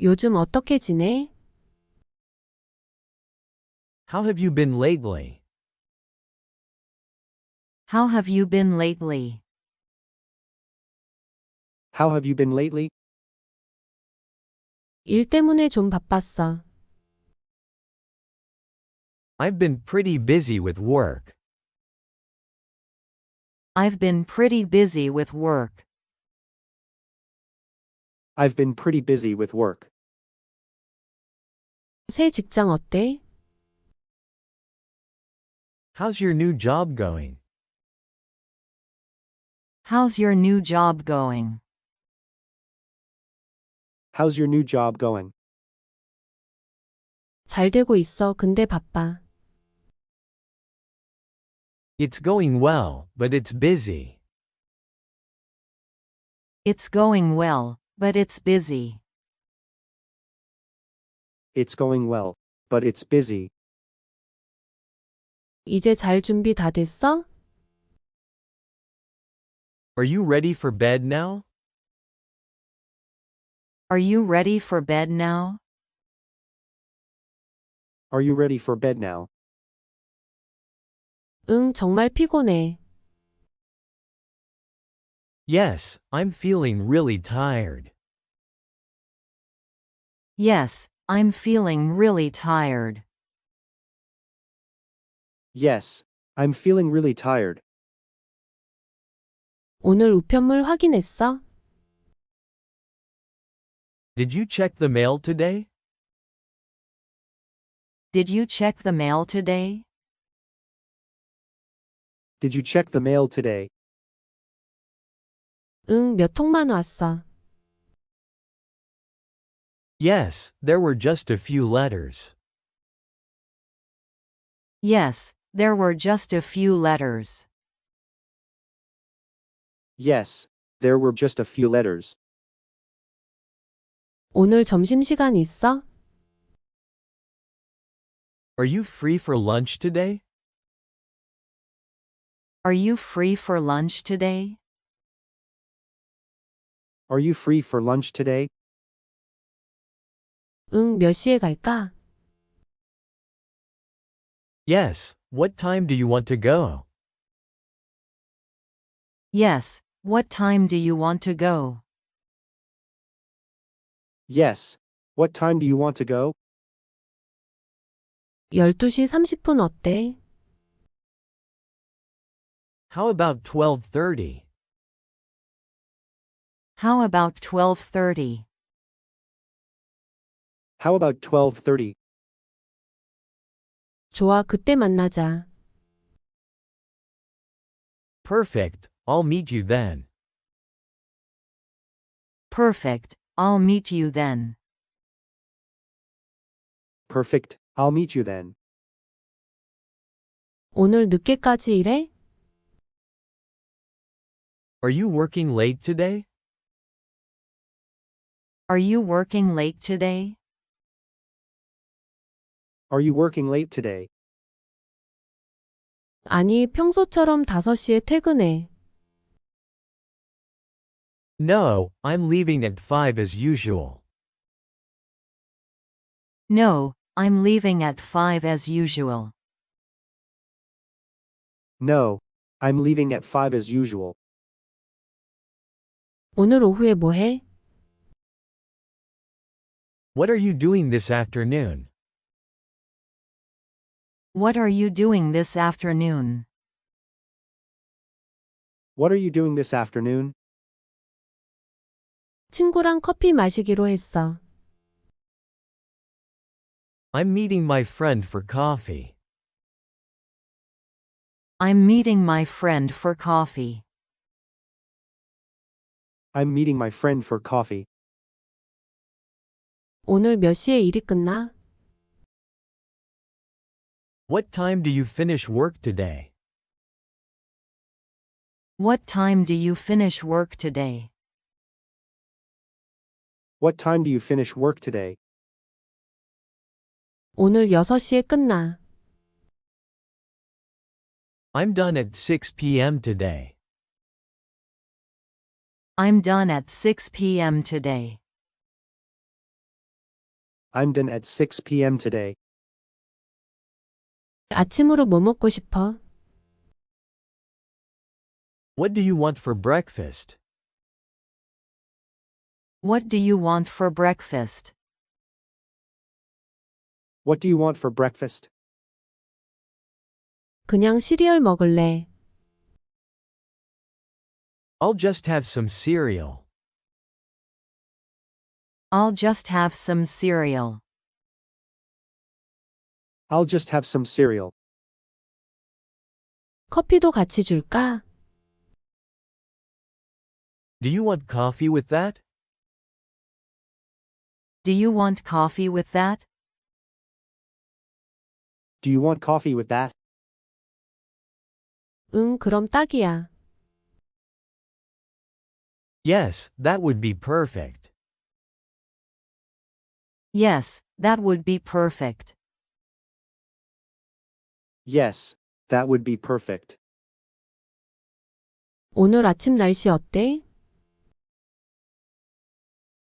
요즘 어떻게 지내? How have you been lately? How have you been lately? How have you been lately? 일 때문에 좀 바빴어. I've been pretty busy with work. I've been pretty busy with work. I've been pretty busy with work. 새 직장 어때? How's your new job going? How's your new job going? How's your new job going? 잘 되고 있어. 근데 바빠. It's going well, but it's busy. It's going well, but it's busy. It's going well, but it's busy. 이제 잘 준비 다 됐어? Are you ready for bed now? Are you ready for bed now? Are you ready for bed now? 응, 정말 피곤해. Yes, I'm feeling really tired. Yes, I'm feeling really tired. Yes, I'm feeling really tired. 오늘 우편물 확인했어? Did you check the mail today? Did you check the mail today? Did you check the mail today? 응, 몇 통만 왔어. Yes, there were just a few letters. Yes, there were just a few letters. Yes, there were just a few letters. 오늘 점심시간 있어? Are you free for lunch today? Are you free for lunch today? Are you free for lunch today? 응, 몇 시에 갈까? Yes, what time do you want to go? Yes, what time do you want to go? Yes. What time do you want to go? 12시 30분 어때? How about 12:30? How about 12:30? How about 12:30? 좋아, 그때 만나자. Perfect. I'll meet you then. Perfect. I'll meet you then. Perfect. I'll meet you then. 오늘 늦게까지 일해? Are you working late today? Are you working late today? Are you working late today? 아니, 평소처럼 5시에 퇴근해. No, I'm leaving at 5 as usual. No, I'm leaving at 5 as usual. No. I'm leaving at 5 as usual. 오늘 오후에 뭐 해? What are you doing this afternoon? What are you doing this afternoon? What are you doing this afternoon? 친구랑 커피 마시기로 했어. I'm meeting my friend for coffee. I'm meeting my friend for coffee. I'm meeting my friend for coffee. 오늘 몇 시에 일이 끝나? What time do you finish work today? What time do you finish work today? What time do you finish work today? 오늘 6시에 끝나. I'm done at 6 p.m. today. I'm done at 6 p.m. today. I'm done at 6 p.m. today. 아침으로 뭐 먹고 싶어? What do you want for breakfast? What do you want for breakfast? What do you want for breakfast? 그냥 시리얼 먹을래. I'll just have some cereal. I'll just have some cereal. I'll just have some cereal. 커피도 같이 줄까? Do you want coffee with that? Do you want coffee with that? Do you want coffee with that? 응, 그럼 딱이야. Yes, that would be perfect. Yes, that would be perfect. Yes, that would be perfect. 오늘 아침 날씨 어때?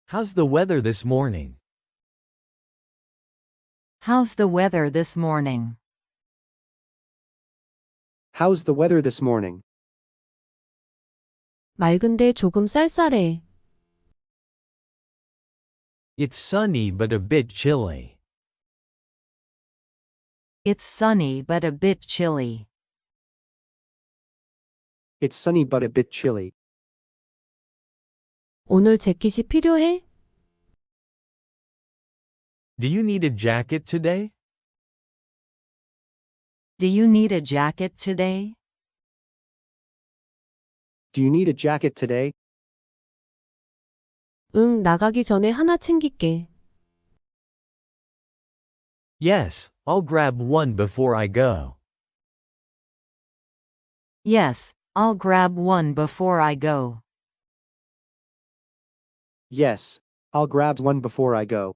How's the weather this morning? How's the weather this morning? How's the weather this morning? 맑은데 조금 쌀쌀해. It's sunny but a bit chilly. It's sunny but a bit chilly. It's sunny but a bit chilly. 오늘 재킷이 필요해? Do you need a jacket today? Do you need a jacket today? Do you need a jacket today? 응, 나가기 전에 하나 챙길게. Yes, I'll grab one before I go. Yes, I'll grab one before I go. Yes, I'll grab one before I go.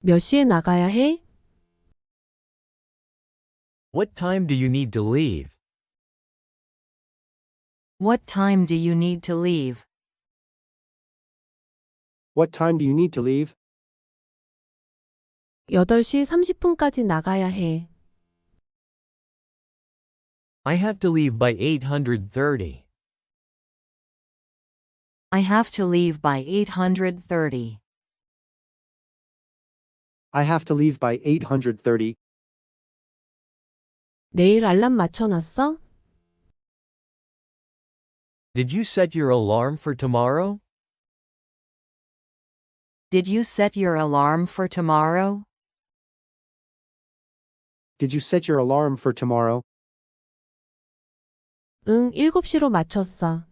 몇 시에 나가야 해? What time do you need to leave? What time do you need to leave? What time do you need to leave? 8시 30분까지 나가야 해. I have to leave by 830. I have to leave by 830. I have to leave by 830. 내일 알람 맞춰놨어? Did you set your alarm for tomorrow? Did you set your alarm for tomorrow? Did you set your alarm for tomorrow? 응, 7시로 맞췄어.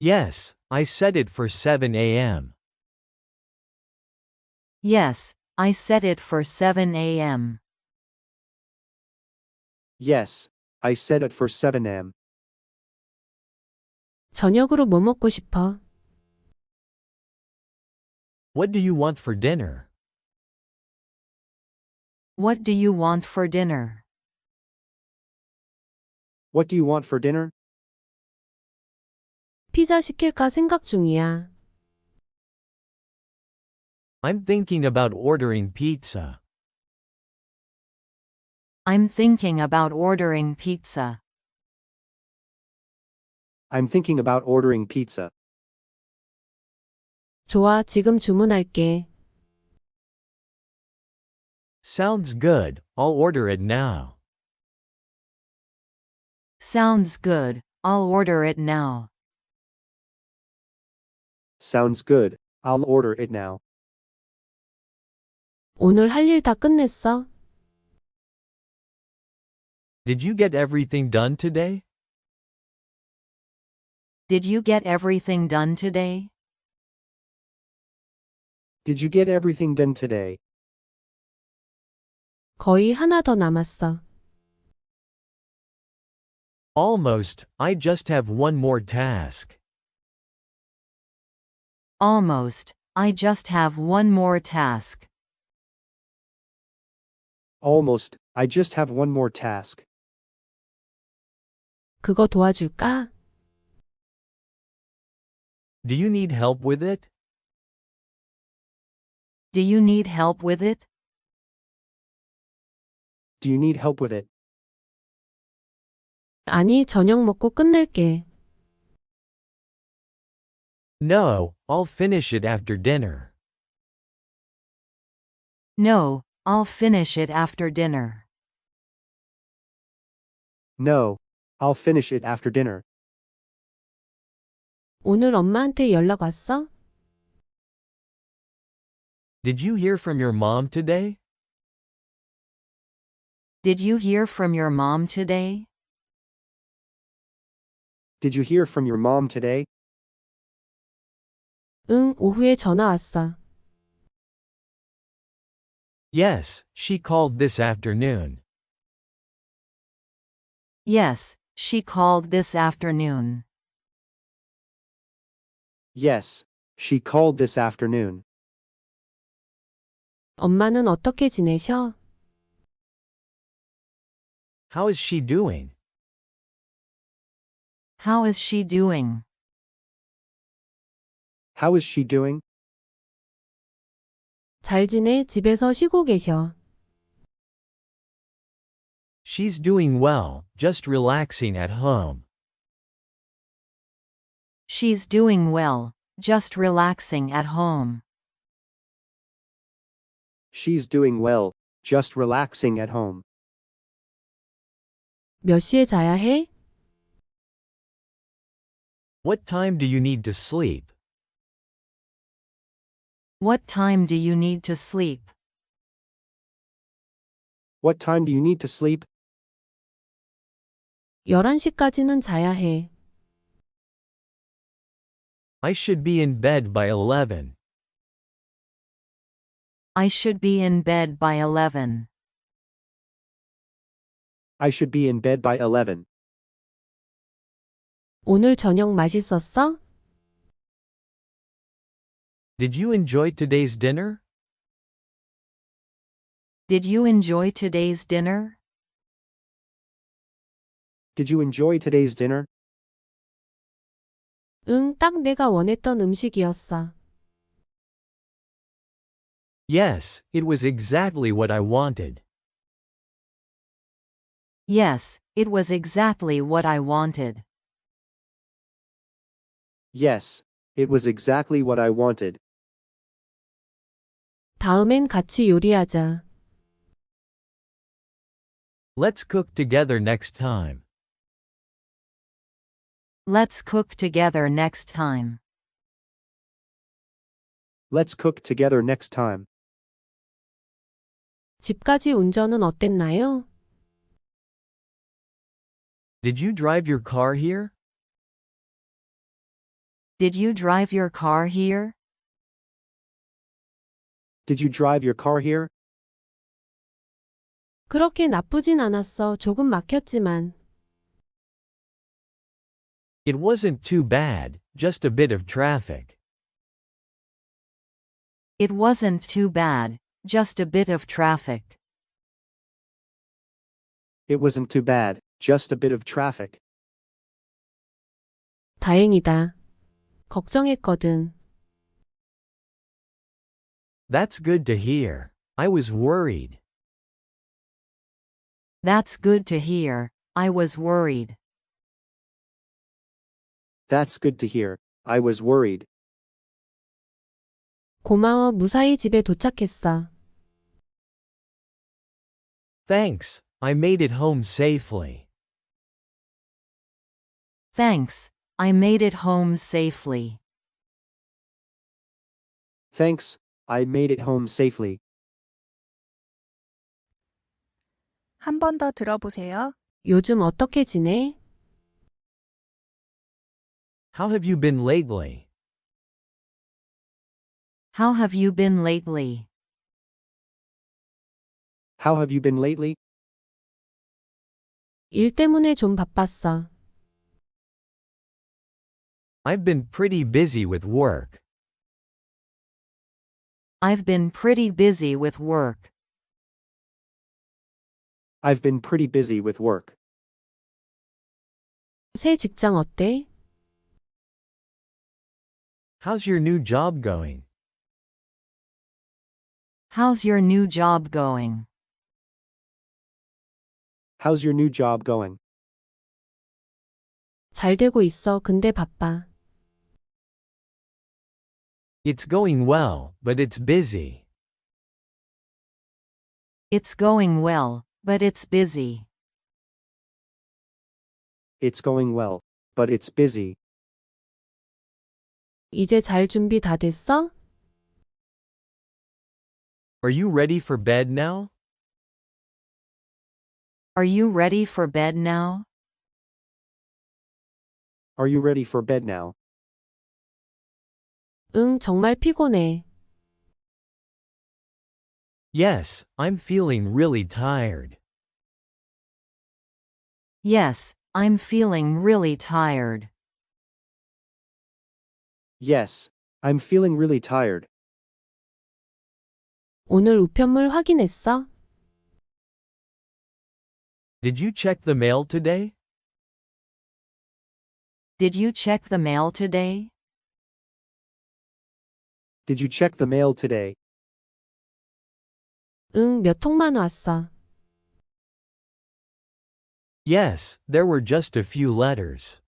Yes, I set it for 7 a.m. Yes, I set it for 7 a.m. Yes, I set it for 7 am. 저녁으로 뭐 먹고 싶어? What do you want for dinner? What do you want for dinner? What do you want for dinner? 피자 시킬까 생각 중이야. I'm thinking about ordering pizza. I'm thinking about ordering pizza. I'm thinking about ordering pizza. 좋아, 지금 주문할게. Sounds good, I'll order it now. Sounds good, I'll order it now. Sounds good. I'll order it now. 오늘 할 일 다 끝냈어? Did you get everything done today? Did you get everything done today? Did you get everything done today? 거의 하나 더 남았어. Almost, I just have one more task. Almost, I just have one more task. Almost. I just have one more task. 그거 도와줄까? Do you need help with it? Do you need help with it? Do you need help with it? 아니, 저녁 먹고 끝낼게. No, I'll finish it after dinner. No, I'll finish it after dinner. No. I'll finish it after dinner. 오늘 엄마한테 연락 왔어? Did you hear from your mom today? Did you hear from your mom today? Did you hear from your mom today? 응, 오후에 전화 왔어. Yes, she called this afternoon. Yes, she called this afternoon. Yes. She called this afternoon. 엄마는 어떻게 지내셔? How is she doing? How is she doing? How is she doing? 잘 지내, 집에서 쉬고 계셔. She's doing well, just relaxing at home. She's doing well, just relaxing at home. She's doing well, just relaxing at home. 몇 시에 자야 해? What time do you need to sleep? What time do you need to sleep? What time do you need to sleep? 11시까지는 자야 해. I should be in bed by 11. I should be in bed by 11. I should be in bed by 11. 오늘 저녁 맛있었어? Did you enjoy today's dinner? Did you enjoy today's dinner? Did you enjoy today's dinner? 응, 딱 내가 원했던 음식이었어. Yes, it was exactly what I wanted. Yes, it was exactly what I wanted. Yes. It was exactly what I wanted. 다음엔 같이 요리하자. Let's cook together next time. Let's cook together next time. Let's cook together next time. 집까지 운전은 어땠나요? Did you drive your car here? Did you drive your car here? Did you drive your car here? 그렇게 나쁘진 않았어. 조금 막혔지만. It wasn't too bad, just a bit of traffic. It wasn't too bad, just a bit of traffic. It wasn't too bad, just a bit of traffic. 다행이다. 걱정했거든. That's good to hear. I was worried. That's good to hear. I was worried. That's good to hear. I was worried. 고마워, 무사히 집에 도착했어. Thanks, I made it home safely. Thanks, I made it home safely. Thanks. I made it home safely. 한 번 더 들어보세요. 요즘 어떻게 지내? How have you been lately? How have you been lately? How have you been lately? 일 때문에 좀 바빴어. I've been pretty busy with work. I've been pretty busy with work. I've been pretty busy with work. 새 직장 어때? How's your new job going? How's your new job going? How's your new job going? 잘 되고 있어. 근데 바빠. It's going well, but it's busy. It's going well, but it's busy. It's going well, but it's busy. 이제 잘 준비 다 됐어? Are you ready for bed now? Are you ready for bed now? Are you ready for bed now? 응, 정말 피곤해. Yes, I'm feeling really tired. Yes, I'm feeling really tired. Yes, I'm feeling really tired. 오늘 우편물 확인했어? Did you check the mail today? Did you check the mail today? Did you check the mail today? 응, 몇 통만 왔어. Yes, there were just a few letters.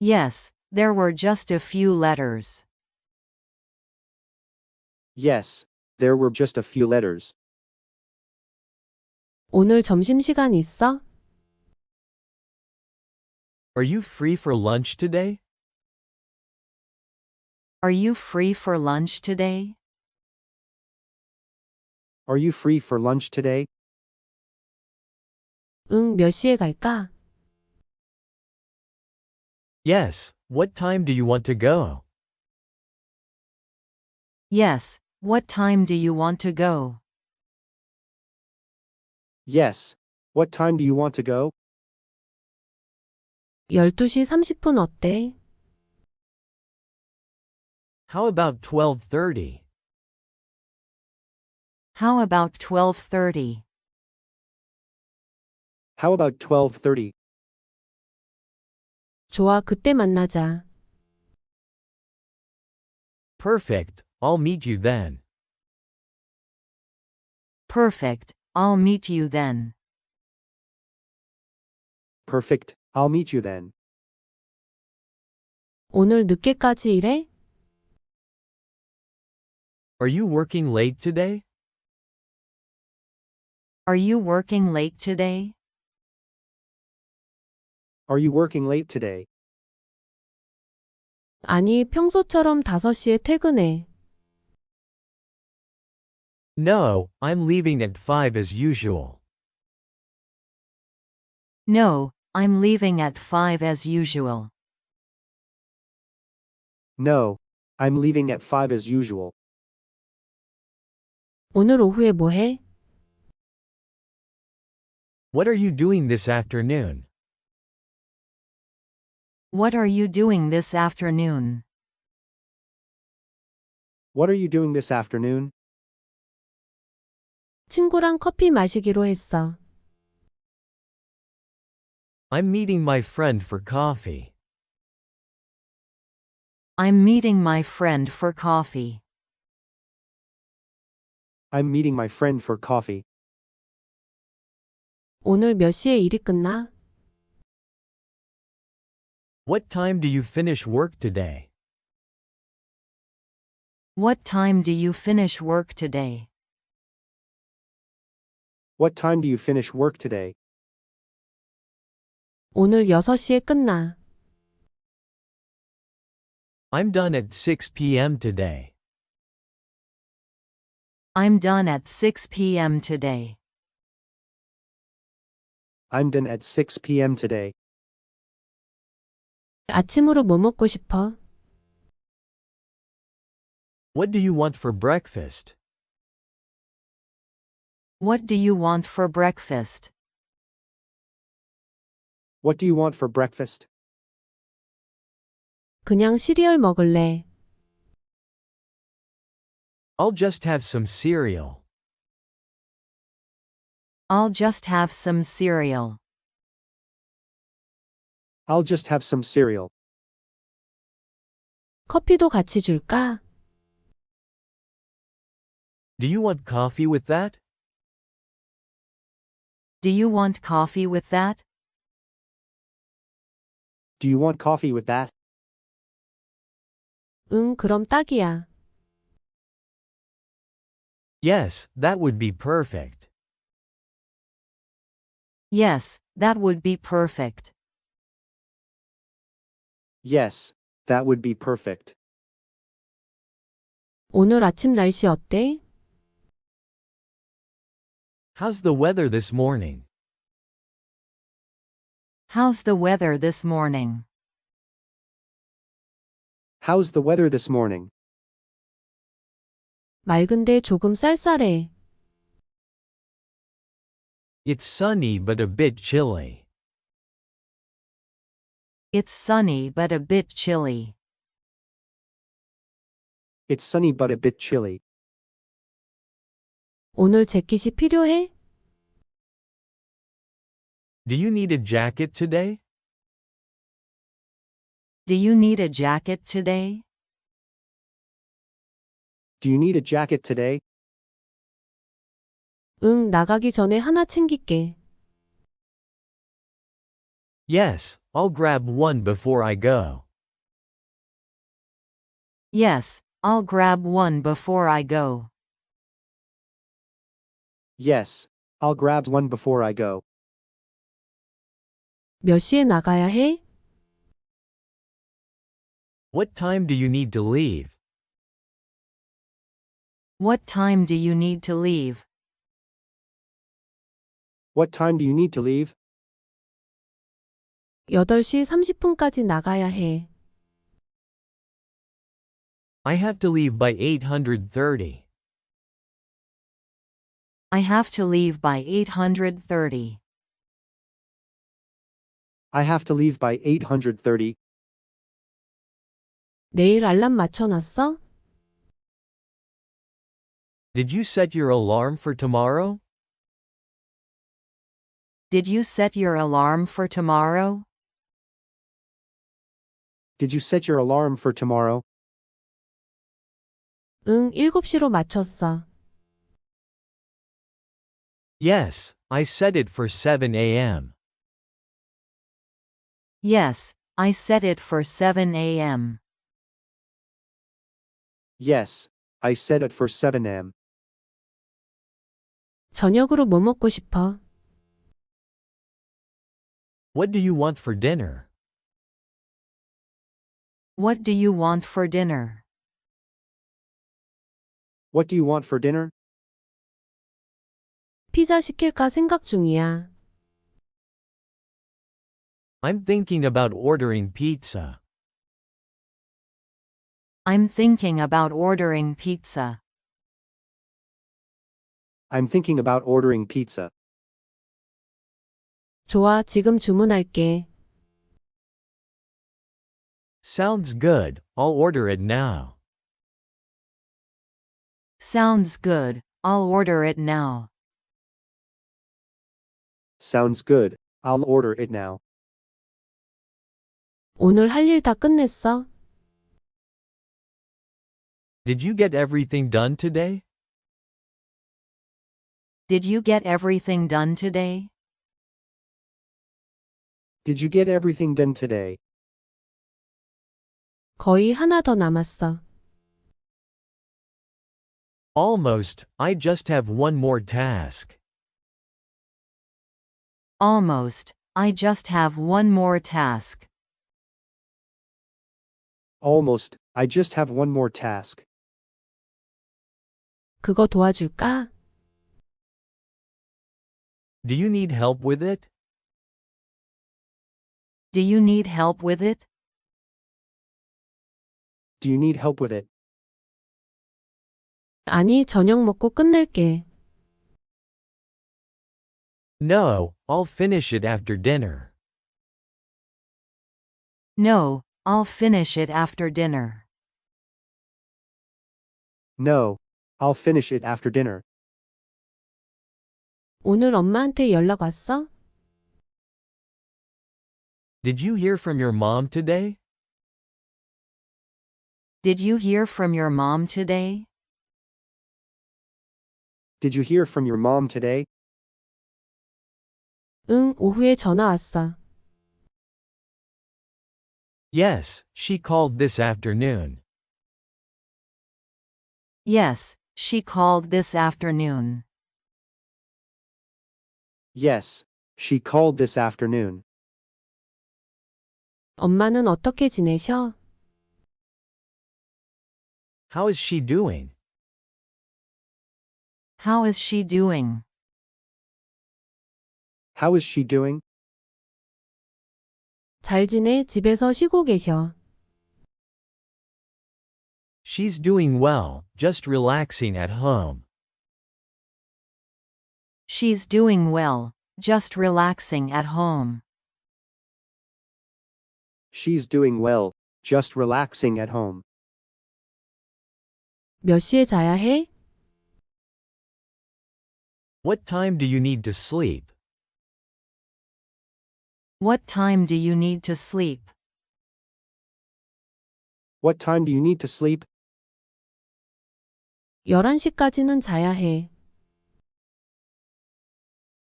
Yes, there were just a few letters. Yes, there were just a few letters. 오늘 점심시간 있어? Are you free for lunch today? Are you free for lunch today? Are you free for lunch today? 응, 몇 시에 갈까? Yes, what time do you want to go? Yes, what time do you want to go? Yes. What time do you want to go? 12시 30분 어때? How about 12:30? How about 12:30? How about 12:30? 좋아, 그때 만나자. Perfect. I'll meet you then. Perfect. I'll meet you then. Perfect. I'll meet you then. 오늘 늦게까지 일해? Are you working late today? Are you working late today? Are you working late today? 아니, 평소처럼 5시에 퇴근해. No, I'm leaving at 5 as usual. No, I'm leaving at 5 as usual. No. I'm leaving at 5 as usual. 오늘 오후에 뭐 해? What are you doing this afternoon? What are you doing this afternoon? What are you doing this afternoon? 친구랑 커피 마시기로 했어. I'm meeting my friend for coffee. I'm meeting my friend for coffee. I'm meeting my friend for coffee. 오늘 몇 시에 일이 끝나? What time do you finish work today? What time do you finish work today? What time do you finish work today? 오늘 6시에 끝나. I'm done at 6 p.m. today. I'm done at 6 p.m. today. I'm done at 6 p.m. today. 아침으로 뭐 먹고 싶어? What do you want for breakfast? What do you want for breakfast? What do you want for breakfast? 그냥 시리얼 먹을래. I'll just have some cereal. I'll just have some cereal. I'll just have some cereal. 커피도 같이 줄까? Do you want coffee with that? Do you want coffee with that? Do you want coffee with that? 응, 그럼 딱이야. Yes, that would be perfect. Yes, that would be perfect. Yes, that would be perfect. 오늘 아침 날씨 어때? How's the weather this morning? How's the weather this morning? How's the weather this morning? 맑은데 조금 쌀쌀해. It's sunny but a bit chilly. It's sunny but a bit chilly. It's sunny but a bit chilly. 오늘 재킷이 필요해? Do you need a jacket today? Do you need a jacket today? Do you need a jacket today? 응, 나가기 전에 하나 챙길게. Yes, I'll grab one before I go. Yes, I'll grab one before I go. Yes, I'll grab one before I go. 몇 시에 나가야 해? What time do you need to leave? What time do you need to leave? What time do you need to leave? 8시 30분까지 나가야 해. I have to leave by 830. I have to leave by 830. I have to leave by 830. 내일 알람 맞춰놨어? Did you set your alarm for tomorrow? Did you set your alarm for tomorrow? Did you set your alarm for tomorrow? 응, 7시로 맞췄어. Yes, I set it for 7 a.m. Yes, I set it for 7 a.m. Yes, I set it for 7 am. 저녁으로 뭐 먹고 싶어? What do you want for dinner? What do you want for dinner? What do you want for dinner? 피자 시킬까 생각 중이야. I'm thinking about ordering pizza. I'm thinking about ordering pizza. I'm thinking about ordering pizza. 좋아, 지금 주문할게. Sounds good, I'll order it now. Sounds good, I'll order it now. Sounds good. I'll order it now. 오늘 할 일 다 끝냈어? Did you get everything done today? Did you get everything done today? Did you get everything done today? 거의 하나 더 남았어. Almost, I just have one more task. Almost, I just have one more task. Almost. I just have one more task. 그거 도와줄까? Do you need help with it? Do you need help with it? Do you need help with it? 아니, 저녁 먹고 끝낼게. No, I'll finish it after dinner. No, I'll finish it after dinner. No. I'll finish it after dinner. 오늘 엄마한테 연락 왔어? Did you hear from your mom today? Did you hear from your mom today? Did you hear from your mom today? 응, 오후에 전화 왔어. Yes, she called this afternoon. Yes, she called this afternoon. Yes. She called this afternoon. 엄마는 어떻게 지내셔? How is she doing? How is she doing? How is she doing? 잘 지내, 집에서 쉬고 계셔. She's doing well, just relaxing at home. She's doing well, just relaxing at home. She's doing well, just relaxing at home. 몇 시에 자야 해? What time do you need to sleep? What time do you need to sleep? What time do you need to sleep? 11시까지는 자야 해.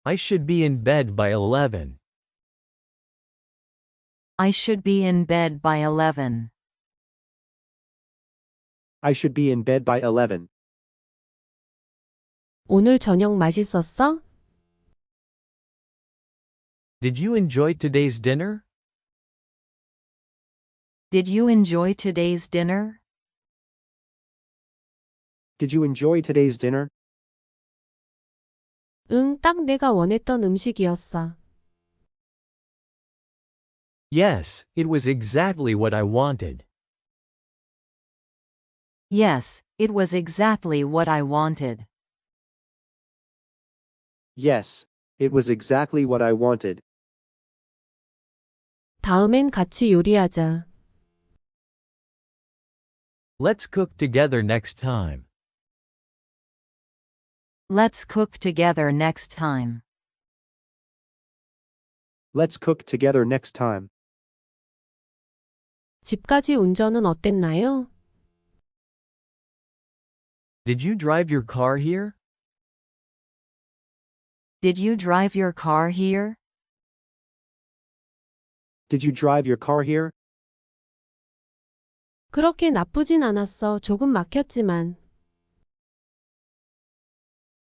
I should be in bed by 11. I should be in bed by 11. I should be in bed by 11. 오늘 저녁 맛있었어? Did you enjoy today's dinner? Did you enjoy today's dinner? Did you enjoy today's dinner? 응, 딱 내가 원했던 음식이었어. Yes, it was exactly what I wanted. Yes, it was exactly what I wanted. Yes. It was exactly what I wanted. 다음엔 같이 요리하자. Let's cook together next time. Let's cook together next time. Let's cook together next time. 집까지 운전은 어땠나요? Did you drive your car here? Did you drive your car here? Did you drive your car here? 그렇게 나쁘진 않았어. 조금 막혔지만.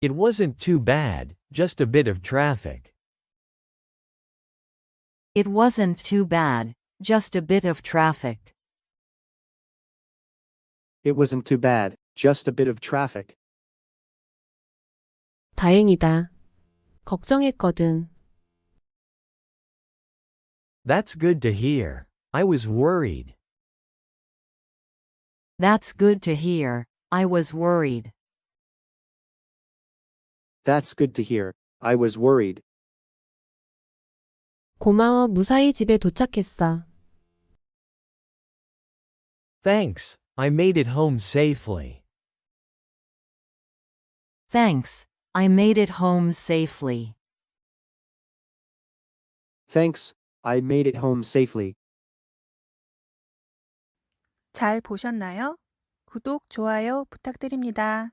It wasn't too bad, just a bit of traffic. It wasn't too bad, just a bit of traffic. It wasn't too bad, just a bit of traffic. 다행이다. 걱정했거든. That's good to hear. I was worried. That's good to hear. I was worried. That's good to hear. I was worried. 고마워, 무사히 집에 도착했어. Thanks, I made it home safely. Thanks, I made it home safely. Thanks. I made it home safely. 잘 보셨나요? 구독, 좋아요 부탁드립니다.